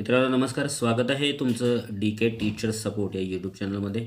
मित्रांनो नमस्कार. स्वागत आहे तुमचं डी के टीचर्स सपोर्ट या यूट्यूब चॅनलमध्ये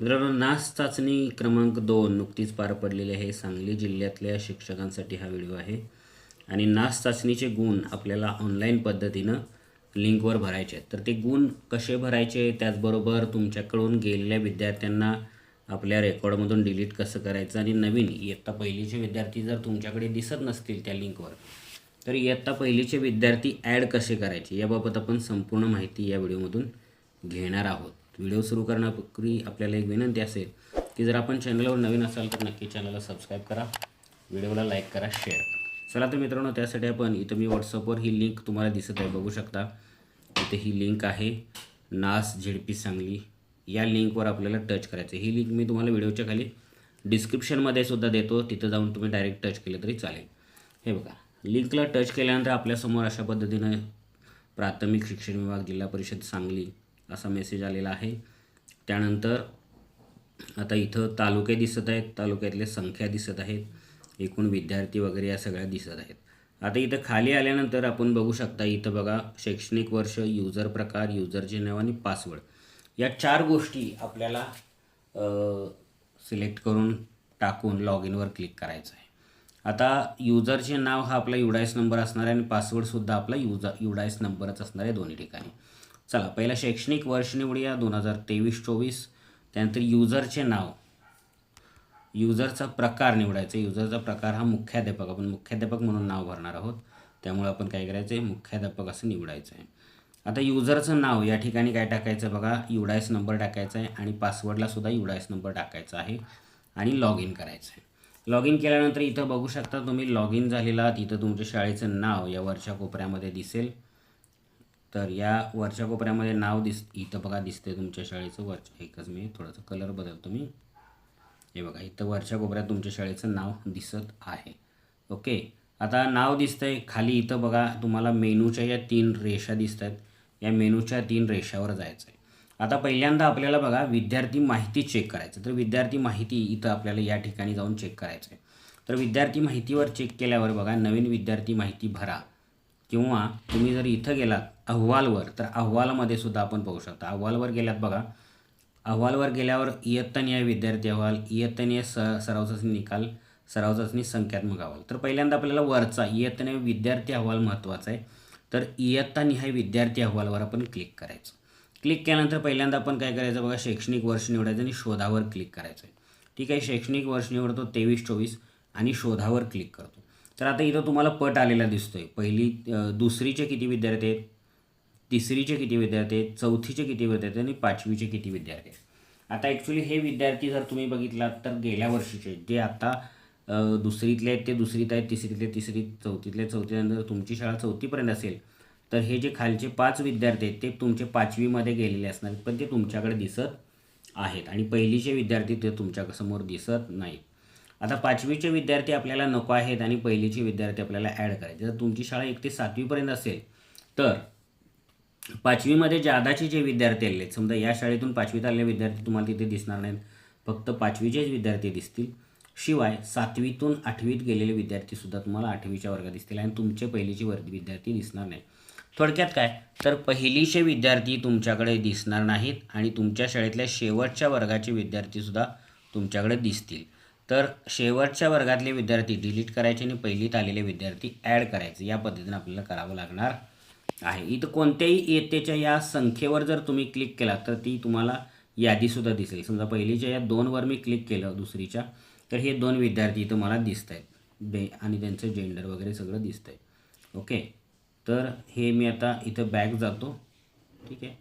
मित्रांनो नास चाचणी क्रमांक दोन नुकतीच पार पडलेली आहे. सांगली जिल्ह्यातल्या शिक्षकांसाठी हा व्हिडिओ आहे. आणि नास चाचणीचे गुण आपल्याला ऑनलाईन पद्धतीनं लिंकवर भरायचे आहेत. तर ते गुण कसे भरायचे? त्याचबरोबर तुमच्याकडून गेलेल्या विद्यार्थ्यांना आपल्या रेकॉर्डमधून डिलीट कसं करायचं? आणि नवीन इयत्ता पहिलीचे विद्यार्थी जर तुमच्याकडे दिसत नसतील त्या लिंकवर तर इयत्ता पहिलीचे विद्यार्थी ॲड कसे करायचे याबाबत आपण संपूर्ण माहिती या व्हिडिओमधून घेणार आहोत. व्हिडिओ सुरू करण्यापूर्वी आपल्याला एक विनंती असेल की जर आपण चॅनलवर नवीन असाल तर नक्की चॅनलला सबस्क्राईब करा व्हिडिओला लाईक करा शेअर चला तर मित्रांनो त्यासाठी आपण इथं मी व्हॉट्सअपवर ही लिंक तुम्हाला दिसत आहे बघू शकता. इथे ही लिंक आहे नास झेडपी सांगली. या लिंकवर आपल्याला टच करायचं आहे. ही लिंक मी तुम्हाला व्हिडिओच्या खाली डिस्क्रिप्शनमध्ये सुद्धा देतो. तिथं जाऊन तुम्ही डायरेक्ट टच केलं तरी चालेल. हे बघा. लिंकला टच केल्यानंतर आपल्यासमोर अशा पद्धतीनं प्राथमिक शिक्षण विभाग जिल्हा परिषद सांगली असा मेसेज आलेला आहे. त्यानंतर आता इथं तालुके दिसत आहेत. तालुक्यातल्या संख्या दिसत आहेत. एकूण विद्यार्थी वगैरे या सगळ्या दिसत आहेत. आता इथं खाली आल्यानंतर आपण बघू शकता इथं बघा शैक्षणिक वर्ष युजर प्रकार युजरचे नाव आणि पासवर्ड या चार गोष्टी आपल्याला सिलेक्ट करून टाकून लॉग इनवर क्लिक करायचं आहे. आता युजरचे नाव हा आपला युडायस नंबर असणार आहे आणि पासवर्डसुद्धा आपला युजा युडायस नंबरच असणार आहे दोन्ही ठिकाणी. चला पहिला शैक्षणिक वर्ष निवडूया दोन हजार तेवीस चोवीस. त्यानंतर युजरचे नाव. युजरचा प्रकार निवडायचा युजरचा प्रकार हा मुख्याध्यापक आपण मुख्याध्यापक म्हणून नाव भरणार आहोत. त्यामुळे आपण काय करायचं आहे मुख्याध्यापक असं निवडायचं आहे आता युजरचं नाव या ठिकाणी काय टाकायचं बघा? युडायस नंबर टाकायचा आहे आणि पासवर्डलासुद्धा युडायस नंबर टाकायचा आहे आणि लॉग इन करायचं आहे. लॉग इन केल्यानंतर इथं बघू शकता तुम्ही लॉग इन झालेला तिथं इथं तुमच्या शाळेचं नाव या वरच्या कोपऱ्यामध्ये दिसेल. तर या वरच्या कोपऱ्यामध्ये नाव दिस इथं बघा दिसते तुमच्या शाळेचं वरच्या एकच मी थोडंसं कलर बदलतो मी हे बघा इथं वरच्या कोपऱ्यात तुमच्या शाळेचं नाव दिसत आहे. ओके आता नाव दिसतंय खाली इथं बघा तुम्हाला मेनूच्या या तीन रेषा दिसत आहेत या मेनूच्या तीन रेषावर जायचं आहे आता पहिल्यांदा आपल्याला बघा विद्यार्थी माहिती चेक करायचं. तर विद्यार्थी माहिती इथं आपल्याला या ठिकाणी जाऊन चेक करायचं आहे तर विद्यार्थी माहितीवर चेक केल्यावर बघा नवीन विद्यार्थी माहिती भरा. किंवा तुम्ही जर इथं गेलात अहवालवर तर अहवालामध्ये सुद्धा आपण पाहू शकता. अहवालवर गेल्यात बघा अहवालवर गेल्यावर इयत्तनीय विद्यार्थी अहवाल इयत्तनीय स सराव चाचणी निकाल सराव चाचणी संख्यात्मक अहवाल. तर पहिल्यांदा आपल्याला वरचा इयत्तनीय विद्यार्थी अहवाल महत्त्वाचा आहे. तर इयत्तानिहाय विद्यार्थी अहवालवर आपण क्लिक करायचं. क्लिक केल्यानंतर पहिल्यांदा आपण काय करायचं बघा शैक्षणिक वर्ष निवडायचं आणि शोधावर क्लिक करायचं. आहे ठीक आहे शैक्षणिक वर्ष निवडतो तेवीस चोवीस आणि शोधावर क्लिक करतो. तर आता इथं तुम्हाला पट आलेला दिसतो आहे पहिली दुसरीचे किती विद्यार्थी आहेत? तिसरीचे किती विद्यार्थी आहेत? चौथीचे किती विद्यार्थी आहेत? आणि पाचवीचे किती विद्यार्थी आहेत? आता ॲक्च्युली हे विद्यार्थी जर तुम्ही बघितलात तर गेल्या वर्षीचे जे आता दुसरीतले आहेत ते दुसरीत आहेत तिसरीतले तिसरीत चौथीतले चौथीनंतर तुमची शाळा चौथीपर्यंत असेल तर हे जे खालचे पाच विद्यार्थी आहेत ते तुमचे पाचवीमध्ये गेलेले असणार पण ते तुमच्याकडे दिसत आहेत. आणि पहिलीचे विद्यार्थी ते तुमच्यासमोर दिसत नाहीत. आता पाचवीचे विद्यार्थी आपल्याला नको आहेत आणि पहिलीचे विद्यार्थी आपल्याला ॲड करायचे जर तुमची शाळा एक ते सातवीपर्यंत असेल तर पाचवीमध्ये जादाचे जे विद्यार्थी आलेले आहेत समजा या शाळेतून पाचवीत आलेले विद्यार्थी तुम्हाला तिथे दिसणार नाहीत. फक्त पाचवीचेच विद्यार्थी दिसतील. शिवाय सातवीतून आठवीत गेलेले विद्यार्थीसुद्धा तुम्हाला आठवीच्या वर्गात दिसतील आणि तुमचे पहिलीचे वर्ग विद्यार्थी दिसणार नाही थोडक्यात काय? तर पहिलीचे विद्यार्थी तुमच्याकडे दिसणार नाहीत आणि तुमच्या शाळेतल्या शेवटच्या वर्गाचे विद्यार्थीसुद्धा तुमच्याकडे दिसतील. तर शेवटच्या वर्गातले विद्यार्थी डिलीट करायचे आणि पहिलीत आलेले विद्यार्थी ॲड करायचे. या पद्धतीने आपल्याला करावं लागणार आहे. इथं कोणत्याही येतेच्या या संख्येवर जर तुम्ही क्लिक केला तर ती तुम्हाला यादीसुद्धा दिसेल. समजा पहिलीच्या या दोनवर मी क्लिक केलं दुसरीच्या तर हे दोन विद्यार्थी इथं मला दिसत आहेत बे आणि त्यांचं जेंडर वगैरे सगळं दिसतं आहे ओके तर हे मी आता इथं बॅक जातो. ठीक आहे?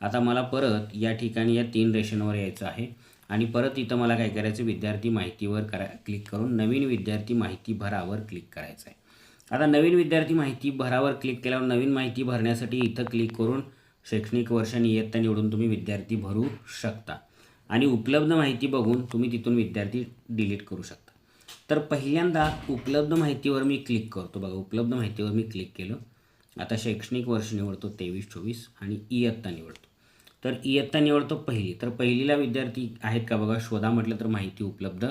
आता मला परत या ठिकाणी या तीन रेषांवर यायचं आहे. आणि परत इथं मला काय करायचं विद्यार्थी माहितीवर करा क्लिक करून नवीन विद्यार्थी माहिती भरावर क्लिक करायचं आहे. आता नवीन विद्यार्थी माहिती भरावर क्लिक केल्यावर नवीन माहिती भरण्यासाठी इथं क्लिक करून शैक्षणिक वर्ष आणि इयत्ता निवडून तुम्ही विद्यार्थी भरू शकता. आणि उपलब्ध माहिती बघून तुम्ही तिथून विद्यार्थी डिलीट करू शकता. तर पहिल्यांदा उपलब्ध माहितीवर मी क्लिक करतो. बघा उपलब्ध माहितीवर मी क्लिक केलं. आता शैक्षणिक वर्ष निवडतो तेवीस चोवीस आणि इयत्ता निवडतो. तर इयत्ता निवडतो पहिली. तर पहिलीला विद्यार्थी आहेत का बघा? शोधा म्हटलं तर माहिती उपलब्ध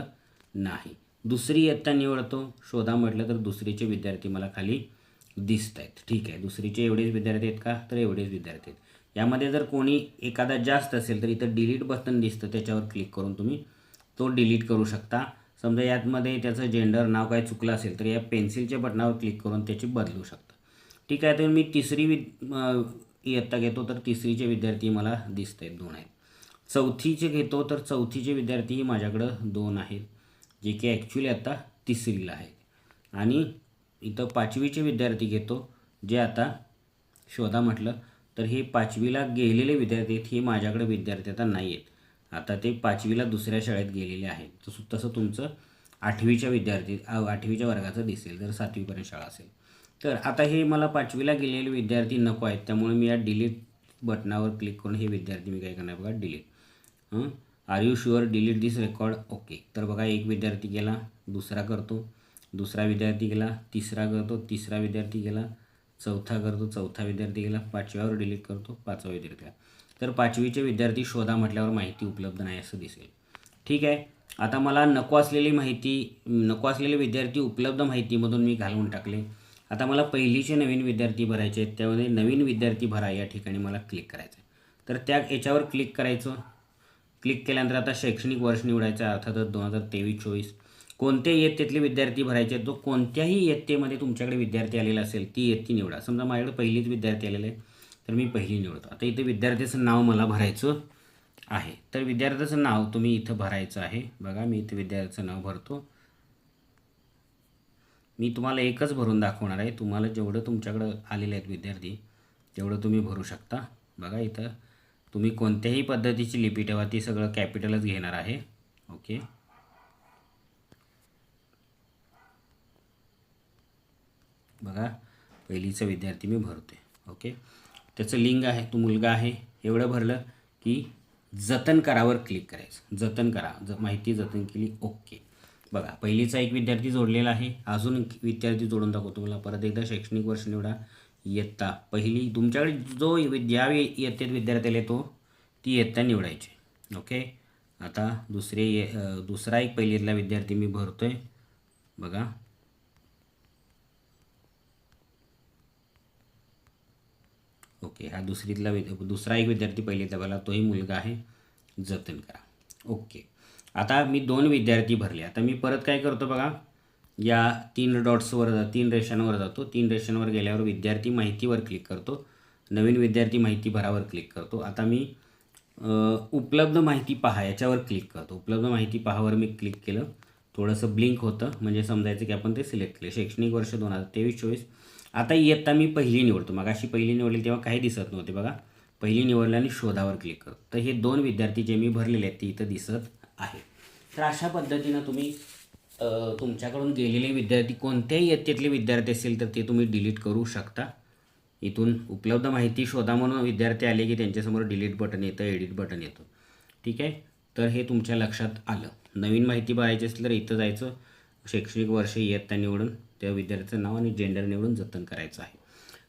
नाही. दुसरी इयत्ता निवडतो शोधा म्हटलं तर दुसरीचे विद्यार्थी मला खाली दिसत आहेत ठीक आहे. दुसरीचे एवढेच विद्यार्थी आहेत का? तर एवढेच विद्यार्थी आहेत. यामध्ये जर कोणी एखादा जास्त असेल तर इथं डिलीट बटन दिसतं. त्याच्यावर क्लिक करून तुम्ही तो डिलीट करू शकता. समजा यातमध्ये त्याचं जेंडर नाव काय चुकलं असेल तर या पेन्सिलच्या बटनावर क्लिक करून त्याची बदलू शकता. ठीक आहे तर मी तिसरी वि इयत्ता घेतो तर तिसरीचे विद्यार्थी मला दिसत आहेत दोन आहेत. चौथीचे घेतो तर चौथीचे विद्यार्थी माझ्याकडं दोन आहेत जे की ॲक्च्युली आता तिसरीला आहेत. आणि इथं पाचवीचे विद्यार्थी घेतो जे आता शोधा म्हटलं तर हे पाचवीला गेलेले विद्यार्थी आहेत हे माझ्याकडे विद्यार्थी आता नाही आहेत आता ते पाचवीला दुसऱ्या शाळेत गेलेले आहेत. तसं तसं तुमचं आठवीच्या विद्यार्थी आ- आठवीच्या वर्गाचं दिसेल जर सातवीपर्यंत शाळा असेल. तर आता हे मला पाचवीला गेलेले विद्यार्थी नको आहेत त्यामुळे मी या डिलीट बटनावर क्लिक करून हे विद्यार्थी मी काय करणार बघा डिलीट हं? Are you sure delete this record okay तर बघा एक विद्यार्थी गेला दुसरा करतो दुसरा विद्यार्थी गेला तिसरा करतो तिसरा विद्यार्थी गेला चौथा करतो चौथा विद्यार्थी गेला पाचव्यावर डिलीट करतो पाचवा विद्यार्थी तर पाचवीचे विद्यार्थी शोधा म्हटल्यावर माहिती उपलब्ध नाही असं दिसेल. ठीक आहे? आता मला नको असलेली माहिती नको असलेले विद्यार्थी उपलब्ध माहितीमधून मी घालवून टाकले. आता मला पहिलीचे नवीन विद्यार्थी भरायचे आहेत त्यामध्ये नवीन विद्यार्थी भरा या ठिकाणी मला क्लिक करायचं आहे तर त्या याच्यावर क्लिक करायचं. क्लिक केल्यानंतर आता शैक्षणिक वर्ष निवडायचं अर्थात अर्थातच दोन हजार तेवीस चोवीस कोणत्या इयत्तेतले विद्यार्थी भरायचे आहेत तो कोणत्याही इयत्तेमध्ये तुमच्याकडे विद्यार्थी आलेला असेल ती इयत्ती निवडा. समजा माझ्याकडे पहिलीच विद्यार्थी आलेले आहे तर मी पहिली निवडतो. आता इथे विद्यार्थ्याचं नाव मला भरायचं आहे. तर विद्यार्थ्याचं नाव तुम्ही इथं भरायचं आहे. बघा मी इथे विद्यार्थ्याचं नाव भरतो. मी तुम्हाला एकच भरून दाखवणार आहे. तुम्हाला जेवढं तुमच्याकडं आलेले आहेत विद्यार्थी तेवढं तुम्ही भरू शकता. बघा इथं तुम्ही कोणत्याही पद्धतीची लिपी ठेवा ती सगळं कॅपिटलच घेणार आहे. ओके. बघा पहिलीचा विद्यार्थी मी भरते ओके. त्याचं लिंग आहे तो मुलगा आहे. एवढं भरलं की जतन करावर क्लिक करायचं. जतन करा. ज माहिती जतन केली ओके. बघा पहिलीचा एक विद्यार्थी जोडलेला आहे. अजून एक विद्यार्थी जोडून दाखवतो मला परत एकदा शैक्षणिक वर्ष निवडा. इयत्ता. पहिली तुमच्याकडे जो ज्या इयत्तेत विद्यार्थ्याला येतो तो ती इयत्ता निवडायची. ओके? आता दुसरे दुसरा एक पहिलीतला विद्यार्थी मी भरतो आहे बघा. ओके हा दुसरीतला दुसरा एक विद्यार्थी पहिलीतला बघा तोही मुलगा आहे. जतन करा. ओके. आता मी दोन विद्यार्थी भरले. आता मी परत काय करतो बघा. या तीन डॉट्सवर जा तीन रेषांवर जातो. तीन रेषांवर गेल्यावर विद्यार्थी माहितीवर क्लिक करतो. नवीन विद्यार्थी माहिती भरावर क्लिक करतो. आता मी उपलब्ध माहिती पहा याच्यावर क्लिक करतो. उपलब्ध माहिती पहावर मी क्लिक केलं. थोडंसं ब्लिंक होतं. म्हणजे समजायचं की आपण ते सिलेक्ट केलं. शैक्षणिक वर्ष दोन हजार तेवीस चोवीस. आता इयत्ता मी पहिली निवडतो. मग अशी पहिली निवडली तेव्हा काही दिसत नव्हते बघा. पहिली निवडल्याने आणि शोधावर क्लिक करतो. तर हे दोन विद्यार्थी जे मी भरलेले आहेत ते इथं दिसत आहे. तर अशा पद्धतीनं तुम्ही तुमच्याकडून गेलेले विद्यार्थी कोणत्याही इयत्तेतले विद्यार्थी असेल तर ते तुम्ही डिलीट करू शकता. इथून उपलब्ध माहिती शोधा म्हणून विद्यार्थी आले की त्यांच्यासमोर डिलीट बटन येतं एडिट बटन येतं. ठीक आहे? तर हे तुमच्या लक्षात आलं. नवीन माहिती भरायची असेल तर इथं जायचं. शैक्षणिक वर्ष इयत्ता निवडून त्या विद्यार्थ्याचं नाव आणि जेंडर निवडून जतन करायचं आहे.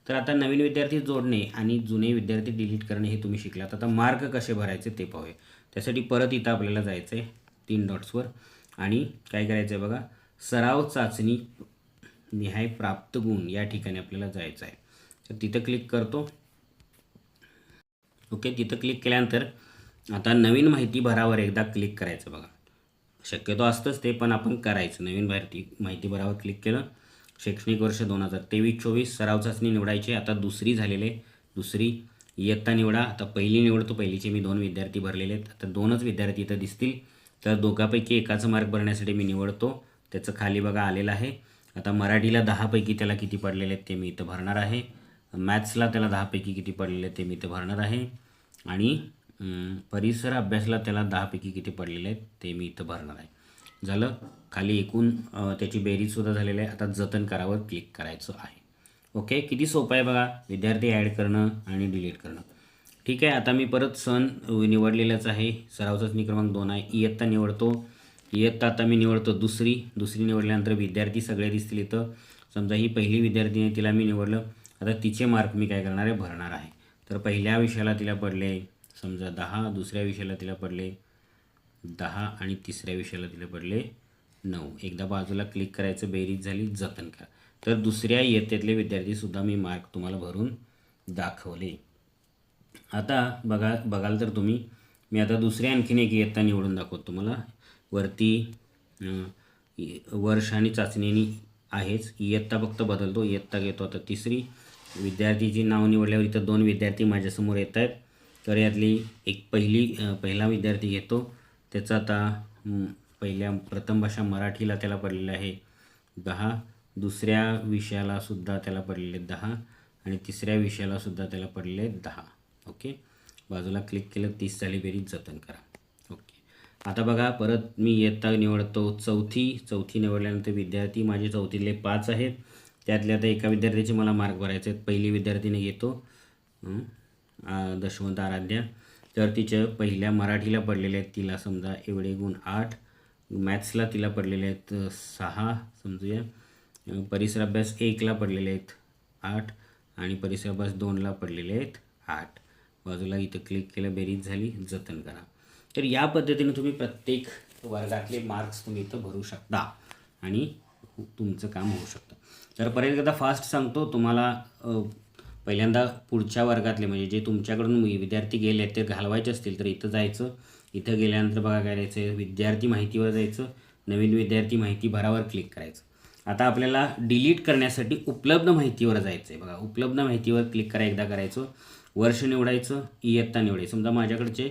तर आता नवीन विद्यार्थी जोडणे आणि जुने विद्यार्थी डिलीट करणे हे तुम्ही शिकलात. आता मार्क कसे भरायचे ते पाहूया. त्यासाठी परत इथं आपल्याला जायचं आहे तीन डॉट्सवर आणि काय करायचं आहे बघा सराव चाचणी निहाय प्राप्त गुण या ठिकाणी आपल्याला जायचं आहे तर तिथं क्लिक करतो. ओके तिथं क्लिक केल्यानंतर आता नवीन माहिती भरावर एकदा क्लिक करायचं बघा. शक्यतो असतंच ते पण आपण करायचं. नवीन माहिती माहिती भरावर क्लिक केलं. शैक्षणिक वर्ष दोन हजार तेवीस चोवीस सराव चाचणी निवडायची. आता दुसरी झालेले दुसरी इयत्ता निवडा आता पहिली निवडतो पहिलीचे. मी दोन विद्यार्थी भरलेले आहेत. आता दोनच विद्यार्थी इथं दिसतील. तर दोघापैकी एकाचं मार्क भरण्यासाठी मी निवडतो. त्याचं खाली बघा आलेलं आहे. आता मराठीला दहापैकी त्याला किती पडलेले आहेत ते मी इथं भरणार आहे. मॅथ्सला त्याला दहापैकी किती पडलेले आहेत ते मी इथं भरणार आहे. आणि परिसर अभ्यासला त्याला दहापैकी किती पडलेले आहेत ते मी इथं भरणार आहे. झालं? खाली एकूण त्याची बेरीजसुद्धा झालेली आहे. आता जतन करावर क्लिक करायचं आहे. ओके? किती सोपं आहे बघा. विद्यार्थी ॲड करणं आणि डिलीट करणं. ठीक आहे? आता मी परत सण निवडलेलाच आहे. सराव चाचणी क्रमांक दोन आहे. इयत्ता निवडतो. इयत्ता आता मी निवडतो दुसरी. दुसरी निवडल्यानंतर विद्यार्थी सगळे दिसतील इथं. समजा ही पहिली विद्यार्थी आहे तिला मी निवडलं. आता तिचे मार्क मी काय करणार आहे? भरणार आहे. तर पहिल्या विषयाला तिला पडले. समजा दहा. दुसऱ्या विषयाला तिला पडले दहा आणि तिसऱ्या विषयाला तिला पडले नऊ. एकदा बाजूला क्लिक करायचं बेरीज झाली जतन करा. तर दुसऱ्या इयत्तेतले विद्यार्थीसुद्धा मी मार्क तुम्हाला भरून दाखवले. आता बघा बघाल तर तुम्ही. मी आता दुसरी आणखीन एक इयत्ता निवडून दाखवतो तुम्हाला. वरती वर्ष आणि चाचणीनी आहेच. इयत्ता फक्त बदलतो. इयत्ता घेतो आता तिसरी. विद्यार्थीची नाव निवडल्यावर इथं दोन विद्यार्थी माझ्यासमोर येत आहेत तर यातली एक पहिली पहिला विद्यार्थी घेतो. त्याचा आता पहिल्या प्रथम भाषा मराठीला त्याला पडलेला आहे दहा. दुसऱ्या विषयाला सुद्धा त्याला पडलेले दहा आणि तिसऱ्या विषयाला सुद्धा त्याला पडलेले दहा. ओके? बाजूला क्लिक केलं तीस झाली बेरीज जतन करा. ओके? आता बघा परत मी इयत्ता निवडतो चौथी चौथी निवडल्यानंतर विद्यार्थी माझे चौथीतले पाच आहेत. त्यातले आता एका विद्यार्थ्याचे मला मार्क भरायचे आहेत. पहिली विद्यार्थीने घेतो. दशवंत आराध्या. तर तिच्या पहिल्या मराठीला पडलेले आहेत तिला समजा एवढे गुण आठ. मॅथ्सला तिला पडलेले आहेत सहा समजूया. परिसर अभ्यास एकला पडलेले आहेत आठ. आणि परिसर अभ्यास दोनला पडलेले आहेत आठ. बाजूला इथं क्लिक केलं बेरीज झाली जतन करा. तर या पद्धतीने तुम्ही प्रत्येक वर्गातले मार्क्स तुम्ही इथं भरू शकता आणि तुमचं काम होऊ शकतं. तर परत एकदा फास्ट सांगतो तुम्हाला पहिल्यांदा पुढच्या वर्गातले म्हणजे जे तुमच्याकडून विद्यार्थी गेले ते घालवायचे असतील तर इथं जायचं. इथं गेल्यानंतर बघा काय करायचं विद्यार्थी माहितीवर जायचं. नवीन विद्यार्थी माहिती भरावर क्लिक करायचं. आता आपल्याला डिलीट करण्यासाठी उपलब्ध माहितीवर जायचं आहे बघा उपलब्ध माहितीवर क्लिक करा एकदा करायचं. वर्ष निवडायचं इयत्ता निवडायचं. समजा माझ्याकडचे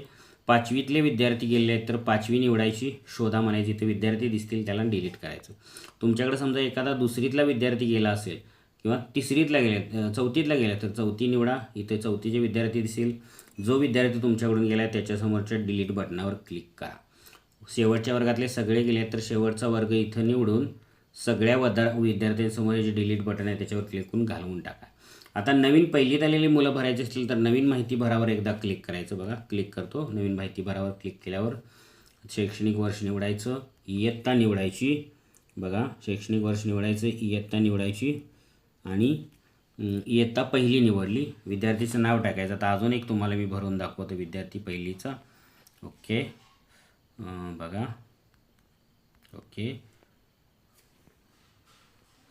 पाचवीतले विद्यार्थी गेले आहेत तर पाचवी निवडायची शोधा म्हणायची. ते विद्यार्थी दिसतील त्याला डिलीट करायचं. तुमच्याकडे समजा एखादा दुसरीतला विद्यार्थी गेला असेल किंवा तिसरीतला गेला चौथीतला गेला तर चौथी निवडा. इथे चौथीचे विद्यार्थी दिसेल. जो विद्यार्थी तुमच्याकडून गेला आहे त्याच्यासमोरच्या डिलीट बटनावर क्लिक करा. शेवटच्या वर्गातले सगळे गेले तर शेवटचा वर्ग इथं निवडून सगळ्या वदा विद्यार्थ्यांसमोर जे डिलीट बटन आहे त्याच्यावर क्लिक करून घालवून टाका. आता नवीन पहिलीत आलेली मुलं भरायची असतील तर नवीन माहिती भरावर एकदा क्लिक करायचं बघा. क्लिक करतो. नवीन माहिती भरावर क्लिक केल्यावर शैक्षणिक वर्ष निवडायचं इयत्ता निवडायची. बघा शैक्षणिक वर्ष निवडायचं इयत्ता निवडायची आणि इयत्ता पहिली निवडली. विद्यार्थीचं नाव टाकायचं. आता अजून एक तुम्हाला मी भरून दाखवतो विद्यार्थी पहिलीचा. ओके बघा. ओके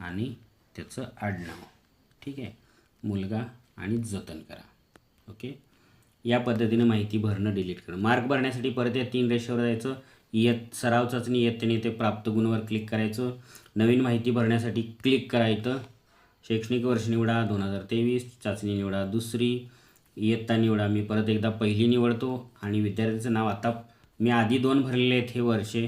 आणि त्याचं आडनाव. ठीक आहे? मुलगा आणि जतन करा. ओके? या पद्धतीने माहिती भरणं डिलीट करणं. मार्क भरण्यासाठी परत या तीन रेषेवर जायचं. इयत सराव चाचणी इयत्तेने ते प्राप्त गुणवर क्लिक करायचं. नवीन माहिती भरण्यासाठी क्लिक करायचं शैक्षणिक वर्ष निवडा दोन हजार तेवीस चाचणी निवडा दुसरी इयत्ता निवडा. मी परत एकदा पहिली निवडतो आणि विद्यार्थ्याचं नाव आता मी आधी दोन भरलेले आहेत हे वर्षे.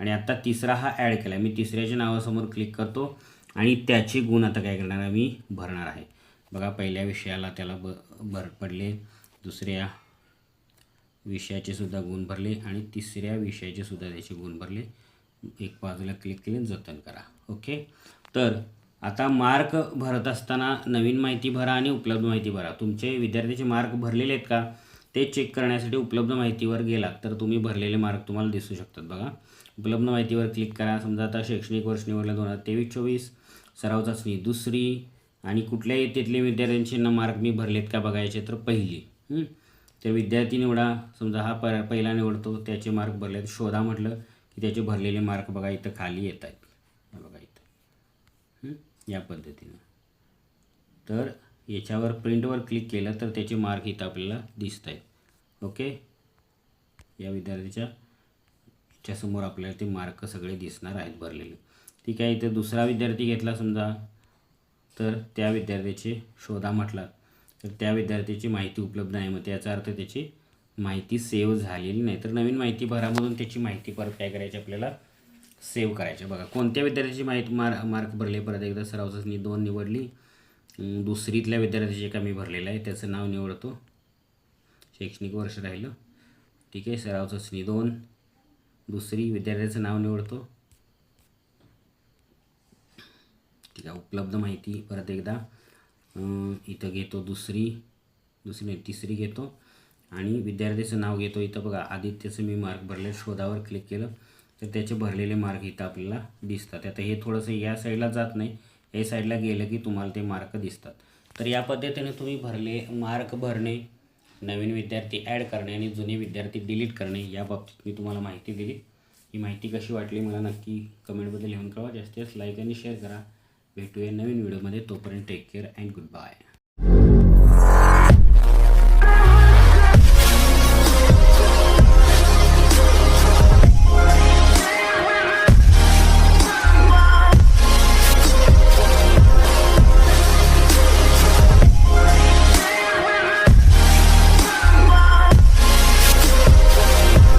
आणि आत्ता तिसरा हा ॲड केला आहे मी तिसऱ्याच्या नावासमोर क्लिक करतो. आणि त्याचे गुण आता काय करणार आहे? मी भरणार आहे. बघा पहिल्या विषयाला त्याला ब भर पडले. दुसऱ्या विषयाचे सुद्धा गुण भरले आणि तिसऱ्या विषयाचे सुद्धा त्याचे गुण भरले. एक बाजूला क्लिक केले जतन करा. ओके तर आता मार्क भरत असताना नवीन माहिती भरा आणि उपलब्ध माहिती भरा. तुमचे विद्यार्थ्याचे मार्क भरलेले आहेत का? ते चेक करण्यासाठी उपलब्ध माहितीवर गेलात तर तुम्ही भरलेले मार्क तुम्हाला दिसू शकतात बघा. उपलब्ध माहितीवर क्लिक करा. समजा आता शैक्षणिक वर्ष निवडलं दोन हजार तेवीस चोवीस. सराव चाचणी दुसरी आणि कुठल्याही तिथले विद्यार्थ्यांचे न मार्क मी भरलेत का बघायचे तर पहिली. तर विद्यार्थी निवडा. समजा हा प पहिला निवडतो त्याचे मार्क भरले शोधा म्हटलं की त्याचे भरलेले मार्क बघा इथं खाली येत आहेत बघा इथं. या पद्धतीनं. तर याच्यावर प्रिंटवर क्लिक केलं तर त्याचे मार्क इथं आपल्याला दिसत आहेत ओके? या विद्यार्थ्याच्या याच्यासमोर आपल्याला ते मार्क सगळे दिसणार आहेत भरलेले. ठीक आहे इथं दुसरा विद्यार्थी घेतला समजा. तर त्या विद्यार्थ्याचे शोधा म्हटला. तर त्या विद्यार्थ्याची माहिती उपलब्ध नाही मग त्याचा अर्थ त्याची माहिती सेव्ह झालेली नाही. तर नवीन माहिती भरामधून त्याची माहिती परत काय करायची आपल्याला? सेव्ह करायची. बघा कोणत्या विद्यार्थ्याची माहिती मार मार्क भरले? परत एकदा सराव दोन निवडली. दुसरीतल्या विद्यार्थ्याचे का मी भरलेलं आहे त्याचं नाव निवडतो. शैक्षणिक वर्ष राहिलं. ठीक आहे सराव चाचणी दोन. दुसरी विद्यार्थ्याचं नाव निवडतो. ठीक आहे उपलब्ध माहिती परत एकदा. इथं घेतो दुसरी. दुसरी नाही तिसरी घेतो. आणि विद्यार्थ्याचं नाव घेतो इथं बघा. आदित्यचं मी मार्क भरले शोधावर क्लिक केलं. तर त्याचे भरलेले मार्क इथं आपल्याला दिसतात. आता हे थोडंसं या साईडला जात नाही. हे साईडला गेलं की तुम्हाला ते मार्क दिसतात. तर या पद्धतीने तुम्ही भरले मार्क भरणे नवीन विद्यार्थी ॲड करणे आणि जुने विद्यार्थी डिलीट करणे या बाबतीत मी तुम्हाला माहिती दिली. ही माहिती कशी वाटली मला नक्की कमेंटमध्ये लिहून कळवा. जास्तीत जास्त लाईक आणि शेअर करा. भेटूया नवीन व्हिडिओमध्ये. तोपर्यंत take care and good bye